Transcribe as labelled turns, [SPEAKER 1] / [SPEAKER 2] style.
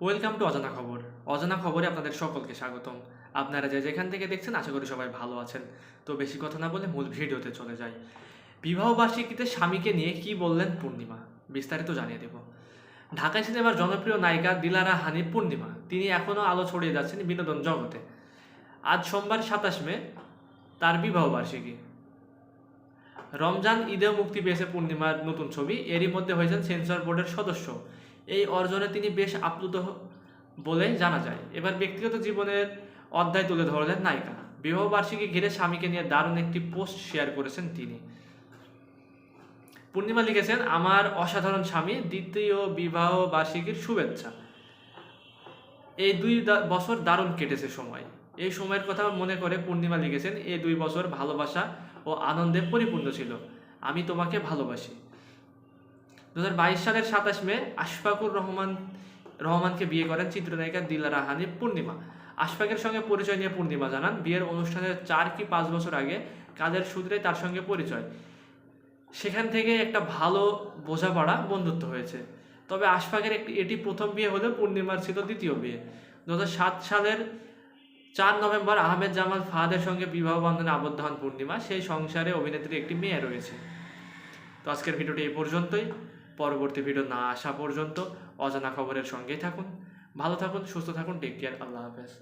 [SPEAKER 1] Welcome to অজানা খবর। অজানা খবরে আপনাদের সকলকে স্বাগতম। আপনারা যে যেখান থেকে দেখছেন, আশা করি সবাই ভালো আছেন। তো বেশি কথা না বলে মূল ভিডিওতে চলে যাই। বিবাহ বার্ষিকীতে স্বামীকে নিয়ে কি বললেন পূর্ণিমা? বিস্তারিত জানিয়ে দেব। ঢাকা সিনেমার জনপ্রিয় নায়িকা দিলারা হানি পূর্ণিমা। তিনি এখনও আলো ছড়িয়ে যাচ্ছেন বিনোদন জগতে। আজ সোমবার সাতাশ মে, তার বিবাহ বার্ষিকী। রমজান ঈদেও মুক্তি পেয়েছে পূর্ণিমার নতুন ছবি। এরই মধ্যে হয়েছেন সেন্সর বোর্ডের সদস্য। এই অর্জনে তিনি বেশ আপ্লুত বলে জানা যায়। এবার ব্যক্তিগত জীবনের অধ্যায় তুলে ধরলেন নায়িকা। বিবাহ বার্ষিকী ঘিরে স্বামীকে নিয়ে দারুণ একটি পোস্ট শেয়ার করেছেন তিনি। পূর্ণিমা লিখেছেন, আমার অসাধারণ স্বামী, দ্বিতীয় বিবাহ বার্ষিকীর শুভেচ্ছা। এই দুই বছর দারুণ কেটেছে সময়। এই সময়ের কথা মনে করে পূর্ণিমা লিখেছেন এই দুই বছর ভালোবাসা ও আনন্দে পরিপূর্ণ ছিল। আমি তোমাকে ভালোবাসি। দু হাজার বাইশ সালের সাতাশ মে আশফাকুর রহমান, রহমানকে বিয়ে করেন চিত্রনায়িকা দিলারা হানি পূর্ণিমা। আশফাকের সঙ্গে পরিচয় নিয়ে পূর্ণিমা জানান। বিয়ের অনুষ্ঠানের চার কি পাঁচ বছর আগে কাজের সূত্রে তার সঙ্গে পরিচয়। সেখান থেকে একটা ভালো বোঝাপড়া বন্ধুত্ব হয়েছে। তবে আশফাকের একটি, এটি প্রথম বিয়ে হলেও পূর্ণিমার ছিল দ্বিতীয় বিয়ে। দু সাত সালের চার নভেম্বর আহমেদ জামাল ফাহাদের সঙ্গে বিবাহ বন্ধনে আবদ্ধ হন পূর্ণিমা। সেই সংসারে অভিনেত্রী একটি মেয়ে রয়েছে। তো আজকের ভিডিওটি এই পর্যন্তই। পরবর্তী ভিডিও না আসা পর্যন্ত অজানা খবরের সঙ্গেই থাকুন। ভালো থাকুন, সুস্থ থাকুন টেক কেয়ার আল্লাহ হাফেজ।